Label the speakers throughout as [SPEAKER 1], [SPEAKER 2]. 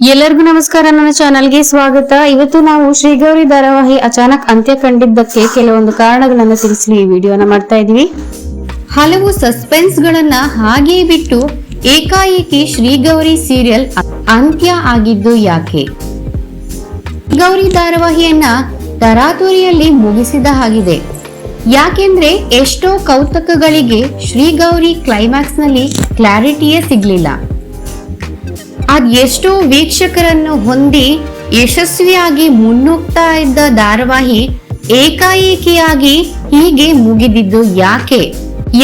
[SPEAKER 1] ಎಲ್ಲರಿಗೂ ನಮಸ್ಕಾರ. ನನ್ನ ಚಾನಲ್ಗೆ ಸ್ವಾಗತ. ಇವತ್ತು ನಾವು ಶ್ರೀಗೌರಿ ಧಾರಾವಾಹಿ ಅಚಾನಕ್ ಅಂತ್ಯ ಕಂಡಿದ್ದಕ್ಕೆ ಕೆಲವೊಂದು ಕಾರಣಗಳನ್ನ ತಿಳಿಸಲು ಈ ವಿಡಿಯೋನ ಮಾಡ್ತಾ ಇದೀವಿ ಹಲವು ಸಸ್ಪೆನ್ಸ್ ಗಳನ್ನ ಹಾಗೆ ಬಿಟ್ಟು ಏಕಾಏಕಿ ಶ್ರೀಗೌರಿ ಸೀರಿಯಲ್ ಅಂತ್ಯ ಆಗಿದ್ದು ಯಾಕೆ? ಗೌರಿ ಧಾರಾವಾಹಿಯನ್ನ ತರಾತುರಿಯಲ್ಲಿ ಮುಗಿಸಿದ ಹಾಗಿದೆ. ಯಾಕೆಂದ್ರೆ ಎಷ್ಟೋ ಕೌತಕಗಳಿಗೆ ಶ್ರೀಗೌರಿ ಕ್ಲೈಮ್ಯಾಕ್ಸ್ನಲ್ಲಿ ಕ್ಲಾರಿಟಿಯೇ ಸಿಗ್ಲಿಲ್ಲ. ಅದ್ ಎಷ್ಟೋ ವೀಕ್ಷಕರನ್ನು ಹೊಂದಿ ಯಶಸ್ವಿಯಾಗಿ ಮುನ್ನುಗ್ತಾ ಇದ್ದ ಧಾರಾವಾಹಿ ಏಕಾಏಕಿಯಾಗಿ ಹೀಗೆ ಮುಗಿದಿದ್ದು ಯಾಕೆ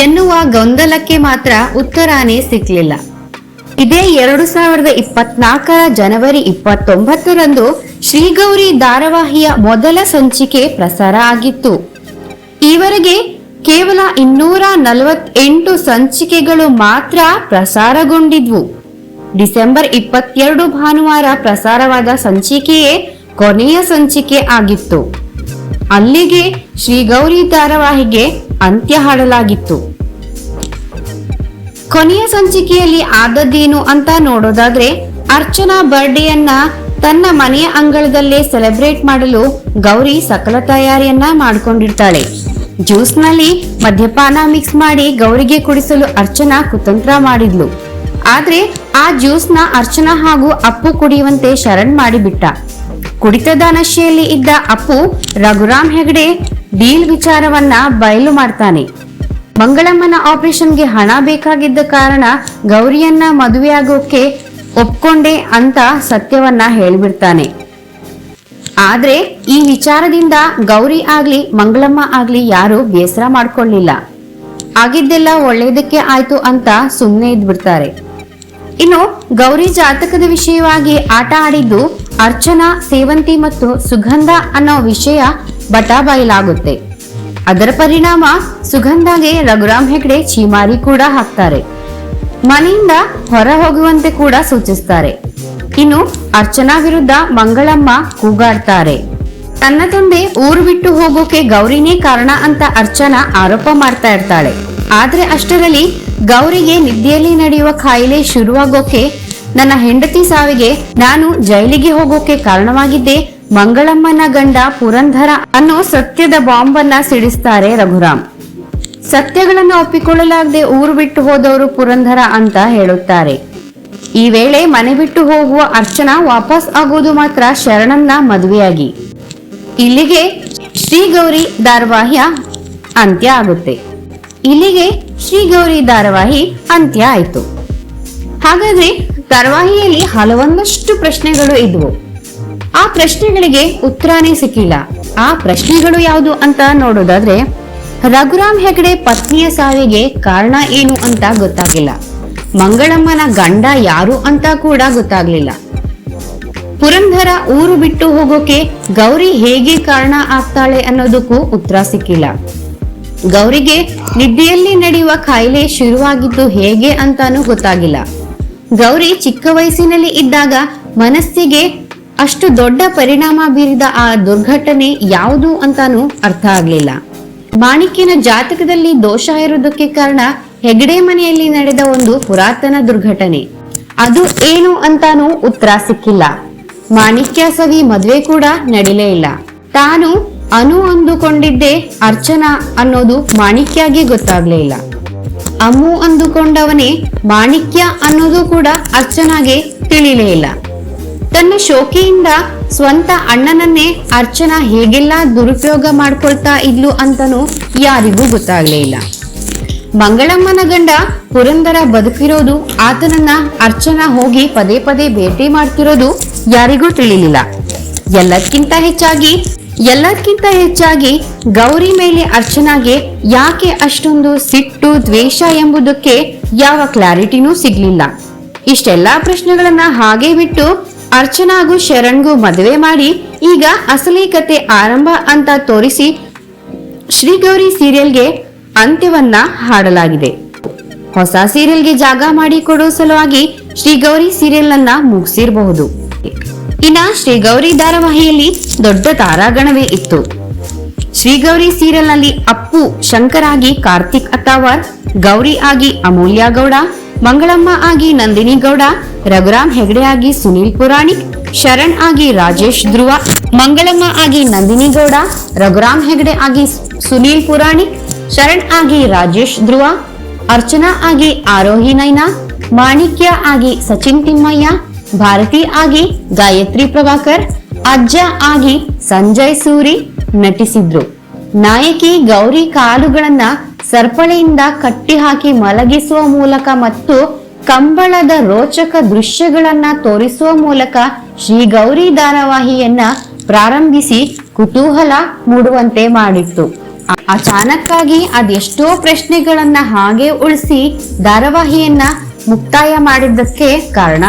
[SPEAKER 1] ಎನ್ನುವ ಗೊಂದಲಕ್ಕೆ ಮಾತ್ರ ಉತ್ತರಾನೇ ಸಿಕ್ಲಿಲ್ಲ. ಇದೇ ಎರಡು ಸಾವಿರದ ಇಪ್ಪತ್ನಾಲ್ಕರ ಜನವರಿ ಇಪ್ಪತ್ತೊಂಬತ್ತರಂದು ಶ್ರೀಗೌರಿ ಧಾರಾವಾಹಿಯ ಮೊದಲ ಸಂಚಿಕೆ ಪ್ರಸಾರ ಆಗಿತ್ತು. ಈವರೆಗೆ ಕೇವಲ ಇನ್ನೂರ ನಲವತ್ತೆಂಟು ಸಂಚಿಕೆಗಳು ಮಾತ್ರ ಪ್ರಸಾರಗೊಂಡಿದ್ವು. ಡಿಸೆಂಬರ್ ಇಪ್ಪತ್ತೆರಡು ಭಾನುವಾರ ಪ್ರಸಾರವಾದ ಸಂಚಿಕೆಯೇ ಕೊನೆಯ ಸಂಚಿಕೆ ಆಗಿತ್ತು. ಅಲ್ಲಿಗೆ ಶ್ರೀಗೌರಿ ಧಾರಾವಾಹಿಗೆ ಅಂತ್ಯ ಹಾಡಲಾಗಿತ್ತು. ಕೊನೆಯ ಸಂಚಿಕೆಯಲ್ಲಿ ಆದದ್ದೇನು ಅಂತ ನೋಡೋದಾದ್ರೆ, ಅರ್ಚನಾ ಬರ್ಡೇಯನ್ನ ತನ್ನ ಮನೆಯ ಅಂಗಳದಲ್ಲೇ ಸೆಲೆಬ್ರೇಟ್ ಮಾಡಲು ಗೌರಿ ಸಕಲ ತಯಾರಿಯನ್ನ ಮಾಡ್ಕೊಂಡಿರ್ತಾಳೆ. ಜ್ಯೂಸ್ನಲ್ಲಿ ಮದ್ಯಪಾನ ಮಿಕ್ಸ್ ಮಾಡಿ ಗೌರಿಗೆ ಕುಡಿಸಲು ಅರ್ಚನಾ ಕುತಂತ್ರ ಮಾಡಿದ್ಲು. ಆದ್ರೆ ಆ ಜ್ಯೂಸ್ನ ಅರ್ಚನಾ ಹಾಗೂ ಅಪ್ಪು ಕುಡಿಯುವಂತೆ ಶರಣ್ ಮಾಡಿಬಿಟ್ಟ. ಕುಡಿತದ ನಶೆಯಲ್ಲಿ ಇದ್ದ ಅಪ್ಪು ರಘುರಾಮ್ ಹೆಗಡೆ ಡೀಲ್ ವಿಚಾರವನ್ನ ಬಯಲು ಮಾಡ್ತಾನೆ. ಮಂಗಳಮ್ಮನ ಆಪರೇಷನ್ಗೆ ಹಣ ಬೇಕಾಗಿದ್ದ ಕಾರಣ ಗೌರಿಯನ್ನ ಮದುವೆಯಾಗೋಕೆ ಒಪ್ಕೊಂಡೆ ಅಂತ ಸತ್ಯವನ್ನ ಹೇಳಿಬಿಡ್ತಾನೆ. ಆದ್ರೆ ಈ ವಿಚಾರದಿಂದ ಗೌರಿ ಆಗ್ಲಿ, ಮಂಗಳಮ್ಮ ಆಗ್ಲಿ ಯಾರು ಬೇಸರ ಮಾಡ್ಕೊಳ್ಳಿಲ್ಲ. ಆಗಿದ್ದೆಲ್ಲ ಒಳ್ಳೇದಕ್ಕೆ ಆಯ್ತು ಅಂತ ಸುಮ್ಮನೆ ಇದ್ಬಿಡ್ತಾರೆ. ಇನ್ನು ಗೌರಿ ಜಾತಕದ ವಿಷಯವಾಗಿ ಆಟ ಆಡಿದ್ದು ಅರ್ಚನಾ, ಸೇವಂತಿ ಮತ್ತು ಸುಗಂಧ ಅನ್ನೋ ವಿಷಯ ಬಟಾಬಯಲಾಗುತ್ತೆ ಅದರ ಪರಿಣಾಮ ಸುಗಂಧಗೆ ರಘುರಾಮ್ ಹೆಗ್ಡೆ ಚೀಮಾರಿ ಕೂಡ ಹಾಕ್ತಾರೆ. ಮನೆಯಿಂದ ಹೊರ ಹೋಗುವಂತೆ ಕೂಡ ಸೂಚಿಸ್ತಾರೆ. ಇನ್ನು ಅರ್ಚನಾ ವಿರುದ್ಧ ಮಂಗಳಮ್ಮ ಕೂಗಾಡ್ತಾರೆ. ತನ್ನ ತಂದೆ ಊರು ಬಿಟ್ಟು ಹೋಗೋಕೆ ಗೌರಿನೇ ಕಾರಣ ಅಂತ ಅರ್ಚನಾ ಆರೋಪ ಮಾಡ್ತಾ ಇರ್ತಾಳೆ. ಆದ್ರೆ ಅಷ್ಟರಲ್ಲಿ ಗೌರಿಗೆ ನಿದ್ದೆಯಲ್ಲಿ ನಡೆಯುವ ಕಾಯಿಲೆ ಶುರುವಾಗೋಕೆ ನನ್ನ ಹೆಂಡತಿ ಸಾವಿಗೆ ನಾನು ಜೈಲಿಗೆ ಹೋಗೋಕೆ ಕಾರಣವಾಗಿದ್ದೆ. ಮಂಗಳಮ್ಮನ ಗಂಡ ಪುರಂಧರ ಅನ್ನೋ ಸತ್ಯದ ಬಾಂಬ್ ಅನ್ನ ಸಿಡಿಸ್ತಾರೆ ರಘುರಾಮ್. ಸತ್ಯಗಳನ್ನು ಒಪ್ಪಿಕೊಳ್ಳಲಾಗದೆ ಊರು ಬಿಟ್ಟು ಹೋದವರು ಪುರಂಧರ ಅಂತ ಹೇಳುತ್ತಾರೆ. ಈ ವೇಳೆ ಮನೆ ಬಿಟ್ಟು ಹೋಗುವ ಅರ್ಚನಾ ವಾಪಸ್ ಆಗೋದು ಮಾತ್ರ ಶರಣನ್ನ ಮದುವೆಯಾಗಿ. ಇಲ್ಲಿಗೆ ಶ್ರೀಗೌರಿ ಧಾರಾವಾಹಿಯ ಅಂತ್ಯ ಆಗುತ್ತೆ. ಇಲ್ಲಿಗೆ ಶ್ರೀ ಗೌರಿ ಧಾರಾವಾಹಿ ಅಂತ್ಯ ಆಯ್ತು. ಹಾಗಾದ್ರೆ ಧಾರಾವಾಹಿಯಲ್ಲಿ ಹಲವೊಂದಷ್ಟು ಪ್ರಶ್ನೆಗಳು ಇದ್ವು. ಆ ಪ್ರಶ್ನೆಗಳಿಗೆ ಉತ್ತರನೇ ಸಿಕ್ಕಿಲ್ಲ. ಆ ಪ್ರಶ್ನೆಗಳು ಯಾವುದು ಅಂತ ನೋಡೋದಾದ್ರೆ, ರಘುರಾಮ್ ಹೆಗಡೆ ಪತ್ನಿಯ ಸಾವಿಗೆ ಕಾರಣ ಏನು ಅಂತ ಗೊತ್ತಾಗಿಲ್ಲ ಮಂಗಳಮ್ಮನ ಗಂಡ ಯಾರು ಅಂತ ಕೂಡ ಗೊತ್ತಾಗ್ಲಿಲ್ಲ. ಪುರಂಧರ ಊರು ಬಿಟ್ಟು ಹೋಗೋಕೆ ಗೌರಿ ಹೇಗೆ ಕಾರಣ ಆಗ್ತಾಳೆ ಅನ್ನೋದಕ್ಕೂ ಉತ್ತರ ಸಿಕ್ಕಿಲ್ಲ. ಗೌರಿಗೆ ನಿದ್ದೆಯಲ್ಲಿ ನಡೆಯುವ ಕಾಯಿಲೆ ಶುರುವಾಗಿದ್ದು ಹೇಗೆ ಅಂತಾನೂ ಗೊತ್ತಾಗಿಲ್ಲ. ಗೌರಿ ಚಿಕ್ಕ ವಯಸ್ಸಿನಲ್ಲಿ ಇದ್ದಾಗ ಮನಸ್ಸಿಗೆ ಅಷ್ಟು ದೊಡ್ಡ ಪರಿಣಾಮ ಬೀರಿದ ಆ ದುರ್ಘಟನೆ ಯಾವುದು ಅಂತಾನೂ ಅರ್ಥ ಆಗ್ಲಿಲ್ಲ. ಮಾಣಿಕ್ಯನ ಜಾತಕದಲ್ಲಿ ದೋಷ ಇರುವುದಕ್ಕೆ ಕಾರಣ ಹೆಗಡೆ ಮನೆಯಲ್ಲಿ ನಡೆದ ಒಂದು ಪುರಾತನ ದುರ್ಘಟನೆ. ಅದು ಏನು ಅಂತಾನೂ ಉತ್ತರ ಸಿಕ್ಕಿಲ್ಲ. ಮಾಣಿಕ್ಯ ಸವಿ ಮದ್ವೆ ಕೂಡ ನಡಿಲೇ ಇಲ್ಲ. ತಾನು ಅನು ಅಂದುಕೊಂಡಿದ್ದೆ ಅರ್ಚನಾ ಅನ್ನೋದು ಮಾಣಿಕ್ಯಾಗೆ ಗೊತ್ತಾಗ್ಲೇ ಇಲ್ಲ. ಅಮ್ಮು ಅಂದುಕೊಂಡವನೇ ಮಾಣಿಕ್ಯ ಅನ್ನೋದು ಕೂಡ ಅರ್ಚನಾಗೆ ತಿಳಿಲೇ ಇಲ್ಲ. ತನ್ನ ಶೋಕಿಯಿಂದ ಸ್ವಂತ ಅಣ್ಣನನ್ನೇ ಅರ್ಚನಾ ಹೇಗೆಲ್ಲ ದುರುಪಯೋಗ ಮಾಡ್ಕೊಳ್ತಾ ಇದ್ಲು ಅಂತನೂ ಯಾರಿಗೂ ಗೊತ್ತಾಗ್ಲೇ ಇಲ್ಲ. ಮಂಗಳಮ್ಮನ ಗಂಡ ಪುರಂದರ ಬದುಕಿರೋದು ಆತನನ್ನ ಅರ್ಚನಾ ಹೋಗಿ ಪದೇ ಪದೇ ಭೇಟಿ ಮಾಡ್ತಿರೋದು ಯಾರಿಗೂ ತಿಳಿಲಿಲ್ಲ. ಎಲ್ಲಕ್ಕಿಂತ ಹೆಚ್ಚಾಗಿ ಎಲ್ಲಕ್ಕಿಂತ ಹೆಚ್ಚಾಗಿ ಗೌರಿ ಮೇಲೆ ಅರ್ಚನಾಗೆ ಯಾಕೆ ಅಷ್ಟೊಂದು ಸಿಟ್ಟು, ದ್ವೇಷ ಎಂಬುದಕ್ಕೆ ಯಾವ ಕ್ಲಾರಿಟಿನೂ ಸಿಗ್ಲಿಲ್ಲ. ಇಷ್ಟೆಲ್ಲಾ ಪ್ರಶ್ನೆಗಳನ್ನ ಹಾಗೆ ಬಿಟ್ಟು ಅರ್ಚನಾಗೂ ಶರಣ್ಗೂ ಮದುವೆ ಮಾಡಿ ಈಗ ಅಸಲಿ ಕತೆ ಆರಂಭ ಅಂತ ತೋರಿಸಿ ಶ್ರೀಗೌರಿ ಸೀರಿಯಲ್ಗೆ ಅಂತ್ಯವನ್ನ ಹಾಡಲಾಗಿದೆ. ಹೊಸ ಸೀರಿಯಲ್ಗೆ ಜಾಗ ಮಾಡಿಕೊಡೋ ಸಲುವಾಗಿ ಶ್ರೀಗೌರಿ ಸೀರಿಯಲ್ ಅನ್ನ ಮುಗಿಸಿರಬಹುದು. ಇನ್ನ ಶ್ರೀಗೌರಿ ಧಾರಾವಾಹಿಯಲ್ಲಿ ದೊಡ್ಡ ತಾರಾಗಣವೇ ಇತ್ತು. ಶ್ರೀಗೌರಿ ಸೀರಿಯಲ್ನಲ್ಲಿ ಅಪ್ಪು ಶಂಕರ್ ಆಗಿ ಕಾರ್ತಿಕ್ ಅತ್ತಾವರ್, ಗೌರಿ ಆಗಿ ಅಮೂಲ್ಯ ಗೌಡ, ಮಂಗಳಮ್ಮ ಆಗಿ ನಂದಿನಿ ಗೌಡ, ರಘುರಾಮ್ ಹೆಗಡೆ ಆಗಿ ಸುನೀಲ್ ಪುರಾಣಿಕ್ ಶರಣ್ ಆಗಿ ರಾಜೇಶ್ ಧ್ರುವ, ಮಂಗಳಮ್ಮ ಆಗಿ ನಂದಿನಿ ಗೌಡ, ರಘುರಾಮ್ ಹೆಗಡೆ ಆಗಿ ಸುನೀಲ್ ಪುರಾಣಿಕ್ ಶರಣ್ ಆಗಿ ರಾಜೇಶ್ ಧ್ರುವ, ಅರ್ಚನಾ ಆಗಿ ಆರೋಹಿ ನೈನಾ, ಮಾಣಿಕ್ಯ ಆಗಿ ಸಚಿನ್ ತಿಮ್ಮಯ್ಯ ಭಾರತಿ ಆಗಿ, ಗಾಯತ್ರಿ ಪ್ರಭಾಕರ್, ಅಜ್ಜ ಆಗಿ ಸಂಜಯ್ ಸೂರಿ ನಟಿಸಿದ್ರು. ನಾಯಕಿ ಗೌರಿ ಕಾಲುಗಳನ್ನ ಸರ್ಪಳೆಯಿಂದ ಕಟ್ಟಿಹಾಕಿ ಮಲಗಿಸುವ ಮೂಲಕ ಮತ್ತು ಕಂಬಳದ ರೋಚಕ ದೃಶ್ಯಗಳನ್ನ ತೋರಿಸುವ ಮೂಲಕ ಶ್ರೀ ಗೌರಿ ಧಾರಾವಾಹಿಯನ್ನ ಪ್ರಾರಂಭಿಸಿ ಕುತೂಹಲ ಮೂಡುವಂತೆ ಮಾಡಿತ್ತು. ಅಚಾನಕ್ಕಾಗಿ ಅದೆಷ್ಟೋ ಪ್ರಶ್ನೆಗಳನ್ನ ಹಾಗೆ ಉಳಿಸಿ ಧಾರಾವಾಹಿಯನ್ನ ಮುಕ್ತಾಯ ಮಾಡಿದ್ದಕ್ಕೆ ಕಾರಣ